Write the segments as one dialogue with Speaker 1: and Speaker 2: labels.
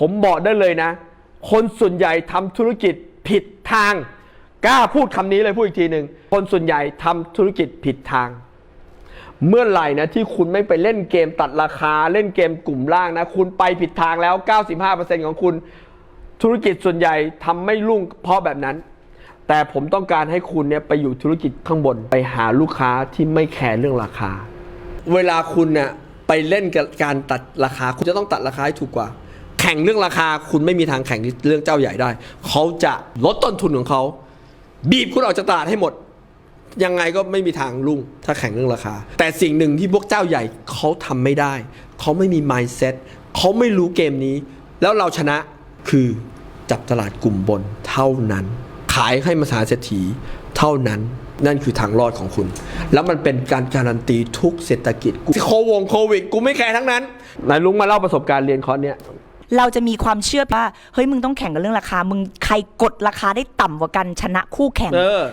Speaker 1: ผมบอกได้เลยนะ คนส่วนใหญ่ทำธุรกิจผิดทาง กล้าพูดคำนี้เลยพูดอีกทีหนึ่ง คนส่วนใหญ่ทำธุรกิจผิดทาง เมื่อไหร่นะที่คุณไม่ไปเล่นเกมตัดราคา เล่นเกมกลุ่มล่างนะ คุณไปผิดทางแล้ว 95%ของคุณ ธุรกิจส่วนใหญ่ทำไม่รุ่งเพราะแบบนั้น แต่ผมต้องการให้คุณเนี่ยไปอยู่ธุรกิจข้างบน ไปหาลูกค้าที่ไม่แคร์เรื่องราคา เวลาคุณเนี่ยไปเล่นกับการตัดราคา คุณจะต้องตัดราคาให้ถูกกว่า แข่งเรื่องราคาคุณไม่มีทางแข่งเรื่องเจ้าใหญ่ได้ เขาจะลดต้นทุนของเขา บีบคุณออกจากตลาดให้หมด ยังไงก็ไม่มีทางรุ่งถ้าแข่งเรื่องราคา แต่สิ่งหนึ่งที่พวกเจ้าใหญ่เขาทำไม่ได้ เขาไม่มี mindset เขาไม่รู้เกมนี้ แล้วเราชนะคือจับตลาดกลุ่มบนเท่านั้น ขายให้มหาเศรษฐีเท่านั้นนั่นคือทางรอดของคุณ แล้วมันเป็นการการันตีทุกเศรษฐกิจกูโควงโควิด กูไม่แคร์ทั้งนั้น นายลุงมาเล่าประสบการณ์เรียนคอร์สเนี้ย
Speaker 2: เราจะมีความเชื่อว่าเฮ้ยมึงต้องแข่งกันเรื่องราคา มึงใครกดราคาได้ต่ำกว่ากันชนะคู่แข่ง
Speaker 1: เออ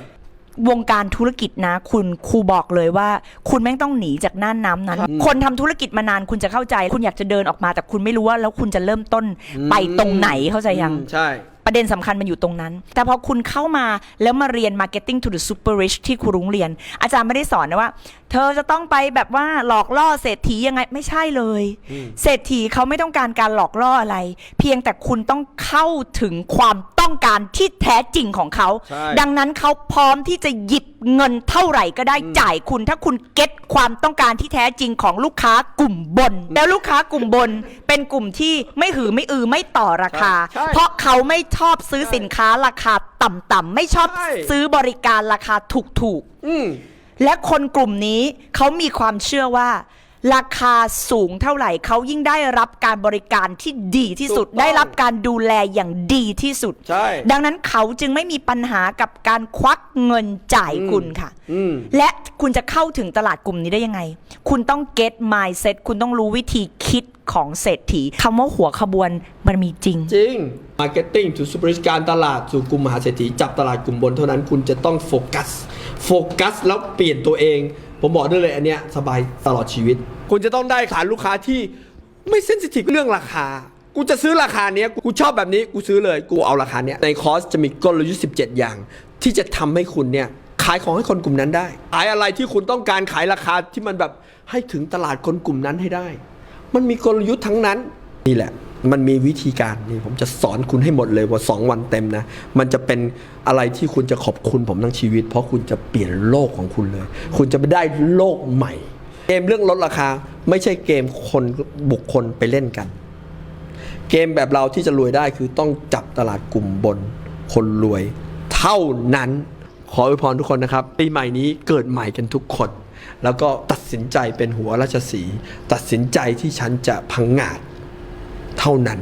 Speaker 2: วงการธุรกิจนะ คุณครูบอกเลยว่า คุณแม่งต้องหนีจากน่านน้ำนั้น คนทำธุรกิจมานานคุณจะเข้าใจ คุณอยากจะเดินออกมาแต่คุณไม่รู้ว่าแล้วคุณจะเริ่มต้นไปตรงไหนเข้าใจยัง
Speaker 1: อืมใช่
Speaker 2: ประเด็นสำคัญมันอยู่ตรงนั้น แต่พอคุณเข้ามาแล้วมาเรียน Marketing to the Super Rich ที่ครูรุ้งเรียน อาจารย์ไม่ได้สอนนะว่า เธอจะต้องไปแบบว่าหลอกล่อเศรษฐียังไงไม่ใช่เลย เศรษฐีเขาไม่ต้องการการหลอกล่ออะไร เพียงแต่คุณต้องเข้าถึงความต้อง การที่แท้จริงของเขา
Speaker 1: ใช่
Speaker 2: ดังนั้นเขาพร้อมที่จะหยิบเงินเท่าไหร่ก็ได้จ่ายคุณ ถ้าคุณเก็ตความต้องการที่แท้จริงของลูกค้ากลุ่มบน แล้วลูกค้ากลุ่มบน เป็นกลุ่มที่ไม่หือไม่อือไม่ต่อราคา
Speaker 1: ใช่
Speaker 2: เพราะเขาไม่ชอบซื้อสินค้าราคาต่ำๆไม่ชอบ
Speaker 1: ใช่
Speaker 2: ซื้อบริการราคาถูก
Speaker 1: อืม
Speaker 2: ๆและคนกลุ่มนี้เขามีความเชื่อว่า ราคาสูงเท่าไหร่เขายิ่งได้รับการบริการที่ดีที่สุด
Speaker 1: ถูกต้อง
Speaker 2: ได้รับการดูแลอย่างดีที่สุด
Speaker 1: ใช่
Speaker 2: ดังนั้นเขาจึงไม่มีปัญหากับการควักเงินจ่ายคุณค่ะ
Speaker 1: อืม
Speaker 2: และคุณจะเข้าถึงตลาดกลุ่มนี้ได้ยังไง คุณต้อง get mindset คุณต้องรู้วิธีคิดของเศรษฐีคำว่าหัวขบวนมันมีจริง
Speaker 1: จริง Marketing to Super Rich การตลาดสู่กลุ่มมหาเศรษฐีจับตลาดกลุ่มบนเท่านั้นคุณจะต้องโฟกัส โฟกัสแล้วเปลี่ยนตัวเอง ผมบอกได้เลยอันเนี้ยสบายตลอดชีวิต คุณจะต้องได้ฐานลูกค้าที่ไม่เซนซิทีฟเรื่องราคา กูจะซื้อราคาเนี้ยกูชอบแบบนี้กูซื้อเลยกูเอาราคาเนี้ยในคอร์สจะมีกลยุทธ์17 อย่าง ที่จะทำให้คุณเนี่ยขายของให้คนกลุ่มนั้นได้ขายอะไรที่คุณต้องการขายราคาที่มันแบบให้ถึงตลาดคนกลุ่มนั้นให้ได้ มันมีกลยุทธ์ทั้งนั้น นี่แหละ มันมีวิธีการนี่ผมจะสอนคุณให้หมดเลยว่า 2 วันเต็มนะ มันจะเป็นอะไรที่คุณจะขอบคุณผมทั้งชีวิต เพราะคุณจะเปลี่ยนโลกของคุณเลย คุณจะไปได้โลกใหม่ เกมเรื่องลดราคาไม่ใช่เกมคนบุคคลไปเล่นกัน เกมแบบเราที่จะรวยได้คือต้องจับตลาดกลุ่มบน คนรวย เท่านั้นขออวยพรทุกคนนะครับปีใหม่นี้เกิดใหม่กันทุกคน แล้วก็ตัดสินใจเป็นหัวราชสี ตัดสินใจที่ฉันจะพังงาด ท่านั้น